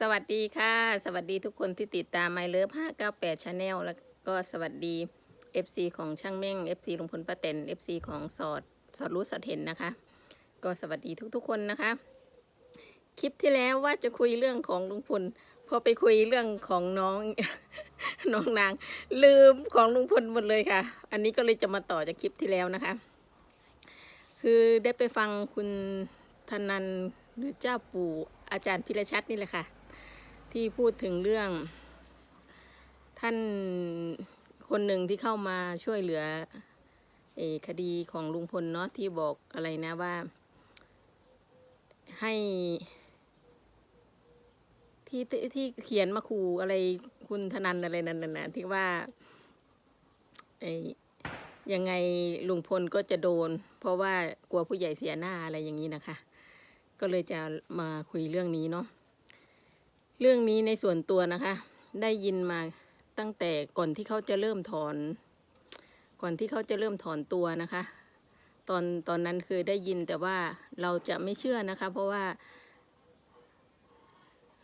สวัสดีค่ะ สวัสดีทุกคนที่ติดตาม My Love 598 Channel แล้วก็สวัสดี FC ของช่างเม่ง FC ลุงพลป้าเต็น FC ของสอดสอดรู้สอดเห็นนะคะ ก็สวัสดีทุกๆคนนะคะ คลิปที่แล้วว่าจะคุยเรื่องของลุงพลพอไปคุยเรื่องของน้องน้องนาง ลืมของลุงพลหมดเลยค่ะ อันนี้ก็เลยจะมาต่อจากคลิปที่แล้วนะคะ คือได้ไปฟังคุณธนันหรือเจ้าปู่อาจารย์พิรชัดนี่แหละค่ะ ที่พูดถึงเรื่อง ท่านคนหนึ่งที่เข้ามาช่วยเหลืออคดีของลุงพลเนาะที่บอกอะไรนะว่า ให้ที่ที่เขียนมาขู่อะไรคุณธนันอะไรนั่นน่ะนะที่ว่าไอ้ยังไงลุงพลก็จะโดน เพราะว่ากลัวผู้ใหญ่เสียหน้าอะไรอย่างนี้นะคะ ก็เลยจะมาคุยเรื่องนี้เนาะ เรื่องนี้ในส่วนตัวนะคะ ได้ยินมาตั้งแต่ก่อนที่เขาจะเริ่มถอน ก่อนที่เขาจะเริ่มถอนตัวนะคะ ตอนตอนนั้นคือได้ยินแต่ว่าเราจะไม่เชื่อนะคะ เพราะว่า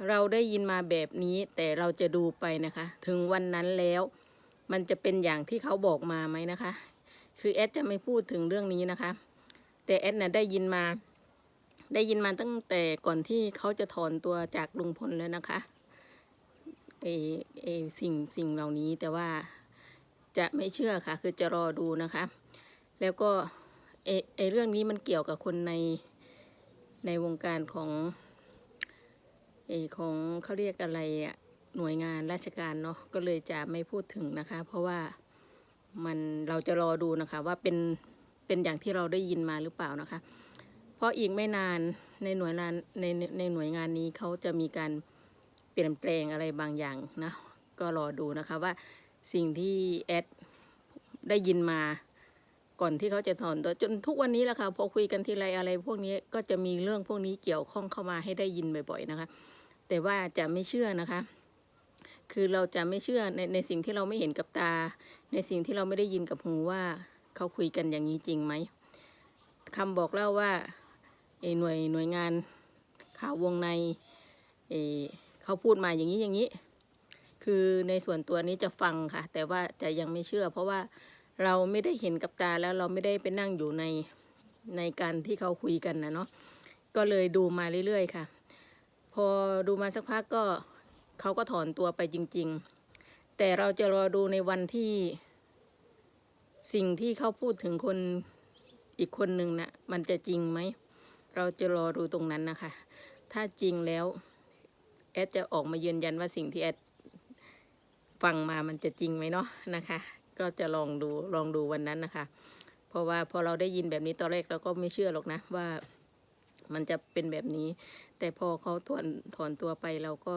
เราได้ยินมาแบบนี้แต่เราจะดูไปนะคะ ถึงวันนั้นแล้วมันจะเป็นอย่างที่เขาบอกมาไหมนะคะ คือแอดจะไม่พูดถึงเรื่องนี้นะคะ แต่แอดน่ะได้ยินมา ได้ยินมาตั้งแต่ก่อนที่เขาจะถอนตัวจากลุงพลแล้วนะคะเอเอสิ่งสิ่งเหล่านี้แต่ว่าจะไม่เชื่อค่ะ คือจะรอดูนะคะ แล้วก็เอเอเรื่องนี้มันเกี่ยวกับคนในในวงการของเออของเขาเรียกอะไรอะหน่วยงานราชการเนาะก็เลยจะไม่พูดถึงนะคะ เพราะว่ามันเราจะรอดูนะคะว่าเป็นเป็นอย่างที่เราได้ยินมาหรือเปล่านะคะ เพราะอีกไม่นานในหน่วยงานในในหน่วยงานนี้เขาจะมีการเปลี่ยนแปลงอะไรบางอย่างนะก็รอดูนะคะว่าสิ่งที่แอดได้ยินมาก่อนที่เขาจะถอนตัวจนทุกวันนี้แหละค่ะพอคุยกันทีไรอะไรพวกนี้ก็จะมีเรื่องพวกนี้เกี่ยวข้องเข้ามาให้ได้ยินบ่อยๆนะคะ แต่ว่าจะไม่เชื่อนะคะ คือเราจะไม่เชื่อในในสิ่งที่เราไม่เห็นกับตา ในสิ่งที่เราไม่ได้ยินกับหูว่าเขาคุยกันอย่างนี้จริงไหมคำบอกเล่าว่า หน่วยหน่วยงานข่าววงในเเขาพูดมาอย่างนี้อย่างนี้ คือในส่วนตัวนี้จะฟังค่ะ แต่ว่าจะยังไม่เชื่อ เพราะว่าเราไม่ได้เห็นกับตาแล้วเราไม่ได้ไปนั่งอยู่ในในการที่เขาคุยกันนะเนาะก็เลยดูมาเรื่อยๆค่ะ พอดูมาสักพักก็เขาก็ถอนตัวไปจริง ๆ แต่เราจะรอดูในวันที่สิ่งที่เขาพูดถึงคนอีกคนหนึ่งนะ่ะมันจะจริงไหม เราจะรอดูตรงนั้นนะคะ ถ้าจริงแล้วแอดจะออกมายืนยันว่าสิ่งที่แอดฟังมามันจะจริงไหมเนาะนะคะ ก็จะลองดูลองดูวันนั้นนะคะ เพราะว่าพอเราได้ยินแบบนี้ตอนแรกเราก็ไม่เชื่อหรอกนะว่ามันจะเป็นแบบนี้ แต่พอเขาถอนถอนตัวไปเราก็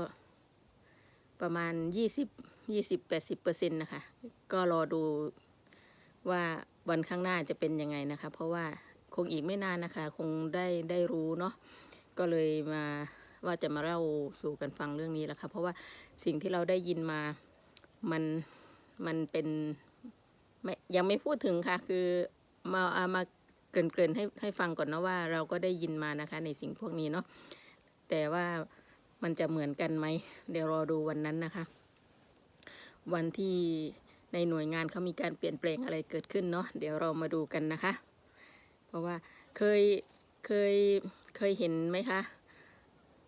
ประมาณยี่สิบยี่สิบแปดสิบเปอร์เซ็นต์นะคะ ก็รอดูว่าวันข้างหน้าจะเป็นยังไงนะคะ เพราะว่า คงอีกไม่นานนะคะ คงได้ได้รู้เนาะก็เลยมาว่าจะมาเล่าสู่กันฟังเรื่องนี้แหละค่ะเพราะว่าสิ่งที่เราได้ยินมามันมันเป็นไม่ยังไม่พูดถึงค่ะ คือมาเอามาเกริ่นๆให้ให้ฟังก่อนเนาะว่า เราก็ได้ยินมานะคะ ในสิ่งพวกนี้เนาะแต่ว่ามันจะเหมือนกันไหมเดี๋ยวรอดูวันนั้นนะคะ วันที่ในหน่วยงานเขามีการเปลี่ยนแปลงอะไรเกิดขึ้นเนาะเดี๋ยวเรามาดูกันนะคะ ราะว่าเคยเคยเคยเห็นไหมคะ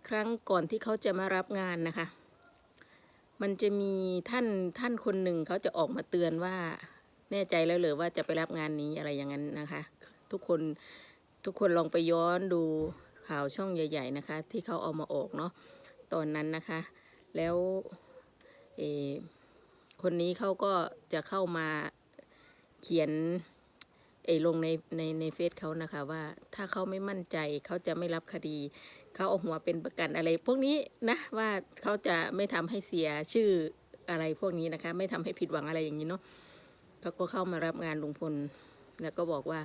ครั้งก่อนที่เขาจะมารับงานนะคะ มันจะมีท่านท่านคนหนึ่งเขาจะออกมาเตือนว่าแน่ใจแล้วเหรือว่าจะไปรับงานนี้อะไรอย่างนั้นนะคะ ทุกคนทุกคนลองไปย้อนดูข่าวช่องใหญ่ ๆนะคะ ที่เขาเอามาออกเนาะตอนนั้นนะคะ แล้วคนนี้เขาก็จะเข้ามาเขียน เอลงในในในเฟซเขานะคะว่าถ้าเขาไม่มั่นใจเขาจะไม่รับคดี เขาเอาหัวเป็นประกันอะไร พวกนี้นะว่าเขาจะไม่ทำให้เสียชื่ออะไรพวกนี้นะคะ ไม่ทำให้ผิดหวังอะไรอย่างนี้เนาะเขาก็เข้ามารับงานลุงพล แล้วก็บอกว่า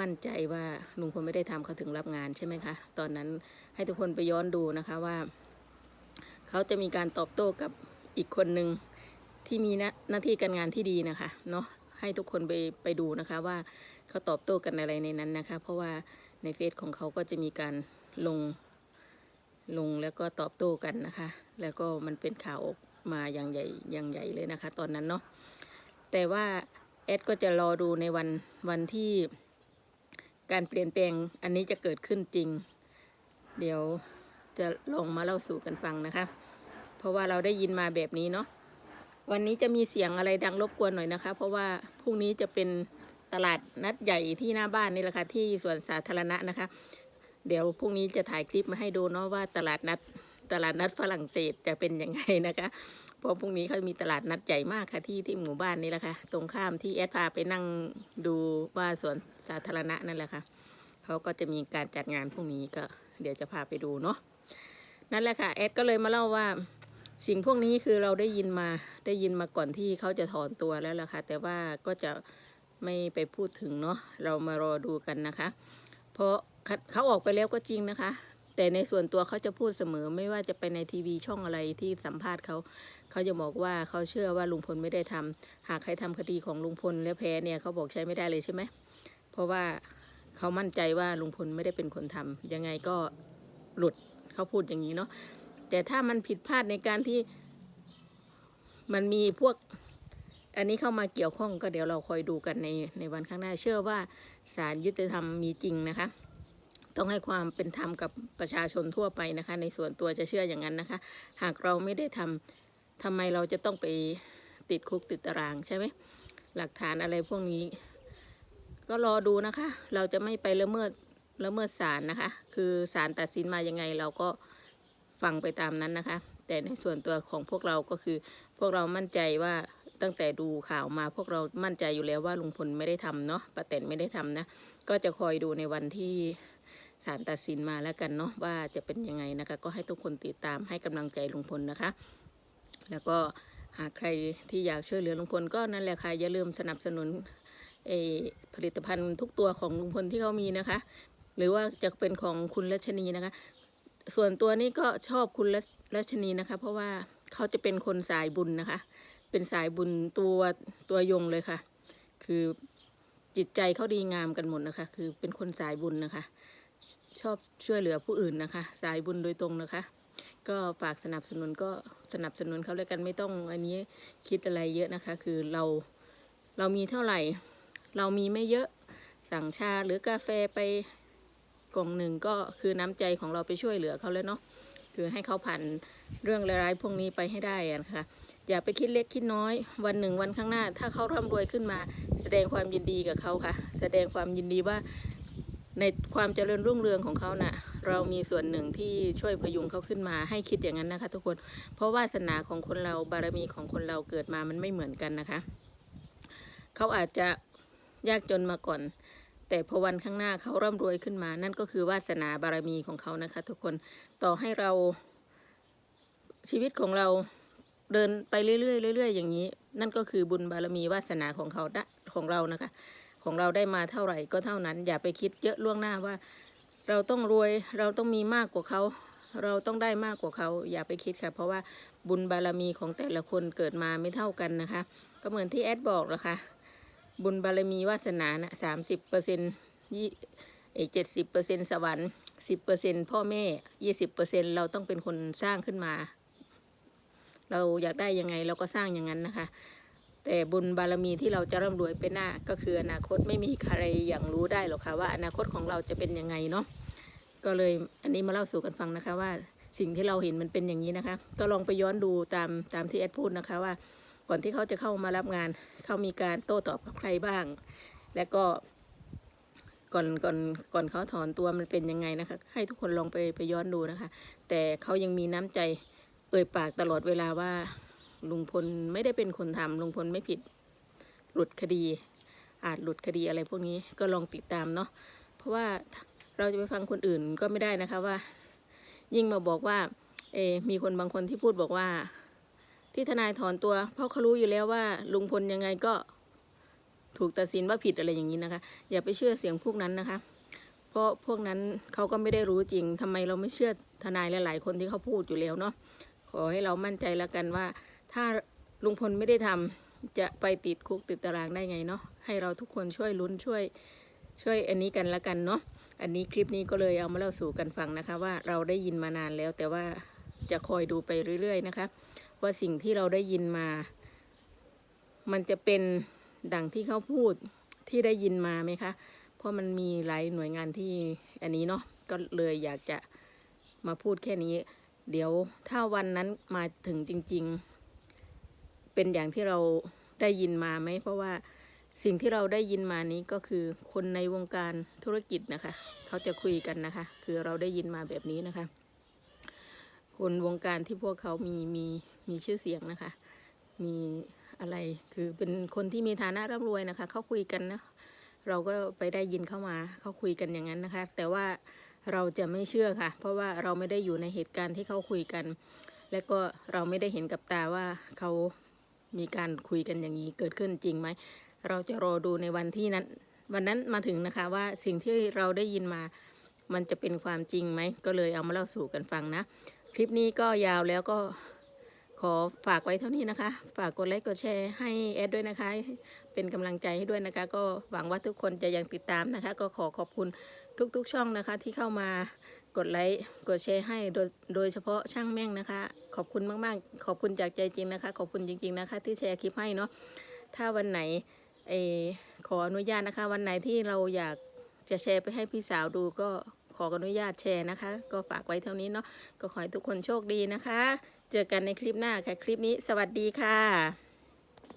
มั่นใจว่าลุงพลไม่ได้ทำเขาถึงรับงานใช่ไหมคะ ตอนนั้นให้ทุกคนไปย้อนดูนะคะว่า เขาจะมีการตอบโต้กับอีกคนหนึ่งที่มีหน้าหน้าที่การงานที่ดีนะคะเนาะให้ทุกคนไปไปดูนะคะว่า เขาตอบโต้กันอะไรในนั้นนะคะ เพราะว่าในเฟซของเขาก็จะมีการลงลงแล้วก็ตอบโต้กันนะคะ แล้วก็มันเป็นข่าวออกมาอย่างใหญ่อย่างใหญ่เลยนะคะ ตอนนั้นเนาะแต่ว่าแอดก็จะรอดูในวันวันที่การเปลี่ยนแปลงอันนี้จะเกิดขึ้นจริง เดี๋ยวจะลงมาเล่าสู่กันฟังนะคะ เพราะว่าเราได้ยินมาแบบนี้เนาะวันนี้จะมีเสียงอะไรดังรบกวนหน่อยนะคะ เพราะว่าพรุ่งนี้จะเป็น ตลาดนัดใหญ่ที่หน้าบ้านนี่แหละค่ะที่สวนสาธารณะนะคะ เดี๋ยวพรุ่งนี้จะถ่ายคลิปมาให้ดูเนาะว่าตลาดนัดตลาดนัดฝรั่งเศสจะเป็นยังไงนะคะเพราะพรุ่งนี้เขามีตลาดนัดใหญ่มากค่ะที่ที่หมู่บ้านนี่แหละค่ะตรงข้ามที่แอดพาไปนั่งดูว่าสวนสาธารณะนั่นแหละค่ะเขาก็จะมีการจัดงานพรุ่งนี้ก็ เดี๋ยวจะพาไปดูเนาะนั่นแหละค่ะแอดก็เลยมาเล่าว่าสิ่งพวกนี้คือเราได้ยินมาได้ยินมาก่อนที่เขาจะถอนตัวแล้วล่ะค่ะ แต่ว่าก็จะ ไม่ไปพูดถึงเนาะเรามารอดูกันนะคะ เพราะเขาออกไปแล้วก็จริงนะคะ แต่ในส่วนตัวเขาจะพูดเสมอไม่ว่าจะไปในทีวีช่องอะไรที่สัมภาษณ์เขาเขาจะบอกว่าเขาเชื่อว่าลุงพลไม่ได้ทำหากใครทำคดีของลุงพลแล้วแพ้เนี่ยเขาบอกใช้ไม่ได้เลยใช่ไหมเพราะว่าเขามั่นใจว่าลุงพลไม่ได้เป็นคนทำยังไงก็หลุดเขาพูดอย่างนี้เนาะแต่ถ้ามันผิดพลาดในการที่มันมีพวก อันนี้เข้ามาเกี่ยวข้องก็เดี๋ยวเราคอยดูกันในในวันข้างหน้าเชื่อว่าศาลยุติธรรมมีจริงนะคะ ต้องให้ความเป็นธรรมกับประชาชนทั่วไปนะคะ ในส่วนตัวจะเชื่ออย่างนั้นนะคะ หากเราไม่ได้ทำทำไมเราจะต้องไปติดคุกติดตารางใช่ไหมหลักฐานอะไรพวกนี้ ก็รอดูนะคะ เราจะไม่ไปละเมิดละเมิดศาลนะคะ คือศาลตัดสินมายังไงเราก็ฟังไปตามนั้นนะคะ แต่ในส่วนตัวของพวกเราก็คือพวกเรามั่นใจว่า ตั้งแต่ดูข่าวมาพวกเรามั่นใจอยู่แล้วว่าลุงพลไม่ได้ทำเนาะป้าแตนไม่ได้ทำนะ ก็จะคอยดูในวันที่ศาลตัดสินมาแล้วกันเนาะว่าจะเป็นยังไงนะคะ ก็ให้ทุกคนติดตามให้กำลังใจลุงพลนะคะ แล้วก็หากใครที่อยากช่วยเหลือลุงพลก็นั่นแหละค่ะอย่าลืมสนับสนุนเออผลิตภัณฑ์ทุกตัวของลุงพลที่เขามีนะคะ หรือว่าจะเป็นของคุณรัชนีนะคะ ส่วนตัวนี้ก็ชอบคุณรัชนีนะคะ เพราะว่าเขาจะเป็นคนสายบุญนะคะ เป็นสายบุญตัวตัวยงเลยค่ะ คือจิตใจเขาดีงามกันหมดนะคะ คือเป็นคนสายบุญนะคะ ชอบช่วยเหลือผู้อื่นนะคะ สายบุญโดยตรงนะคะ ก็ฝากสนับสนุนก็สนับสนุนเขาเลยกันไม่ต้องอันนี้คิดอะไรเยอะนะคะ คือเราเรามีเท่าไหร่ เรามีไม่เยอะสั่งชาหรือกาแฟไปกล่องหนึ่งก็คือน้ำใจของเราไปช่วยเหลือเขาแล้วเนาะคือให้เขาผ่านเรื่องร้ายๆพวกนี้ไปให้ได้นะคะ อย่าไปคิดเล็กคิดน้อย วันหนึ่งวันข้างหน้า ถ้าเขาร่ำรวยขึ้นมา แสดงความยินดีกับเขาค่ะ แสดงความยินดีว่าในความเจริญรุ่งเรืองของเขาน่ะ เรามีส่วนหนึ่งที่ช่วยพยุงเขาขึ้นมาให้คิดอย่างนั้นนะคะ ทุกคน เพราะวาสนาของคนเราบารมีของคนเราเกิดมามันไม่เหมือนกันนะคะ เขาอาจจะยากจนมาก่อน แต่พอวันข้างหน้าเขาร่ำรวยขึ้นมา นั่นก็คือวาสนาบารมีของเขานะคะ ทุกคนต่อให้เราชีวิตของเรา เดินไปเรื่อยๆเรื่อยๆอย่างนี้ นั่นก็คือบุญบารมีวาสนาของเขาของเรานะคะ ของเราได้มาเท่าไหร่ก็เท่านั้น อย่าไปคิดเยอะล่วงหน้าว่า เราต้องรวยเราต้องมีมากกว่าเขาเราต้องได้มากกว่าเขาอย่าไปคิดค่ะ เพราะว่าบุญบารมีของแต่ละคนเกิดมาไม่เท่ากันนะคะ ก็เหมือนที่แอดบอกนะคะ บุญบารมีวาสนานะสามสิบเปอร์เซ็นต์ยี่เจ็ดสิบเปอร์เซ็นต์สวรรค์สิบเปอร์เซ็นต์พ่อแม่ยี่สิบเปอร์เซ็นต์เราต้องเป็นคนสร้างขึ้นมา เราอยากได้ยังไงเราก็สร้างอย่างนั้นนะคะ แต่บุญบารมีที่เราจะร่ำรวยไปหน้าก็คืออนาคตไม่มีใครอย่างรู้ได้หรอกค่ะว่าอนาคตของเราจะเป็นยังไงเนาะก็เลยอันนี้มาเล่าสู่กันฟังนะคะว่าสิ่งที่เราเห็นมันเป็นอย่างนี้นะคะ ก็ลองไปย้อนดูตามตามที่แอดพูดนะคะว่า ก่อนที่เขาจะเข้ามารับงาน เขามีการโต้ตอบกับใครบ้าง และก็ก่อนก่อนก่อนเขาถอนตัวมันเป็นยังไงนะคะ ให้ทุกคนลองไปไปย้อนดูนะคะ แต่เขายังมีน้ำใจ เอ่ยปากตลอดเวลาว่าลุงพลไม่ได้เป็นคนทำลุงพลไม่ผิดหลุดคดี อาจหลุดคดีอะไรพวกนี้ก็ลองติดตามเนาะเพราะว่าเราจะไปฟังคนอื่นก็ไม่ได้นะคะว่า ยิ่งมาบอกว่าเอมีคนบางคนที่พูดบอกว่า ที่ทนายถอนตัว เพราะเขารู้อยู่แล้วว่า ลุงพลยังไงก็ถูกตัดสินว่าผิดอะไรอย่างนี้นะคะ อย่าไปเชื่อเสียงพวกนั้นนะคะ เพราะพวกนั้นเขาก็ไม่ได้รู้จริงทำไมเราไม่เชื่อทนายหลาย ๆ คนที่เขาพูดอยู่แล้วเนาะ ขอให้เรามั่นใจแล้วกันว่า ถ้าลุงพลไม่ได้ทำจะไปติดคุกติดตารางได้ไงเนาะให้เราทุกคนช่วยลุ้นช่วยช่วยอันนี้กันละกันเนาะอันนี้คลิปนี้ก็เลยเอามาเล่าสู่กันฟังนะคะ ว่าเราได้ยินมานานแล้ว แต่ว่าจะคอยดูไปเรื่อย ๆ นะคะ ว่าสิ่งที่เราได้ยินมา มันจะเป็นดังที่เขาพูดที่ได้ยินมาไหมคะ เพราะมันมีหลายหน่วยงานที่อันนี้เนาะก็เลยอยากจะมาพูดแค่นี้ เดี๋ยวถ้าวันนั้นมาถึงจริง ๆ เป็นอย่างที่เราได้ยินมาไหม เพราะว่าสิ่งที่เราได้ยินมานี้ก็คือคนในวงการธุรกิจนะคะ เขาจะคุยกันนะคะ คือเราได้ยินมาแบบนี้นะคะ คนวงการที่พวกเขามีมีมีชื่อเสียงนะคะ มีอะไรคือเป็นคนที่มีฐานะร่ำรวยนะคะ เขาคุยกันนะเราก็ไปได้ยินเข้ามา เขาคุยกันอย่างนั้นนะคะ แต่ว่า เราจะไม่เชื่อค่ะ เพราะว่าเราไม่ได้อยู่ในเหตุการณ์ที่เขาคุยกัน และก็เราไม่ได้เห็นกับตาว่าเขามีการคุยกันอย่างนี้เกิดขึ้นจริงไหม เราจะรอดูในวันที่นั้น วันนั้นมาถึงนะคะว่าสิ่งที่เราได้ยินมา มันจะเป็นความจริงไหม ก็เลยเอามาเล่าสู่กันฟังนะ คลิปนี้ก็ยาวแล้วก็ขอฝากไว้เท่านี้นะคะ ฝากกดไลค์กดแชร์ให้แอดด้วยนะคะ เป็นกำลังใจให้ด้วยนะคะ ก็หวังว่าทุกคนจะยังติดตามนะคะ ก็ขอขอบคุณ ทุกๆช่องนะคะที่เข้ามากดไลค์กดแชร์ให้โดยโดยเฉพาะช่างแม่งนะคะ ขอบคุณมากๆ ขอบคุณจากใจจริงนะคะ ขอบคุณจริง ๆนะคะ ที่แชร์คลิปให้เนาะถ้าวันไหนเอขออนุญาตนะคะ วันไหนที่เราอยากจะแชร์ไปให้พี่สาวดูก็ขออนุญาตแชร์นะคะ ก็ฝากไว้เท่านี้เนาะก็ขอให้ทุกคนโชคดีนะคะ เจอกันในคลิปหน้าค่ะคลิปนี้ สวัสดีค่ะ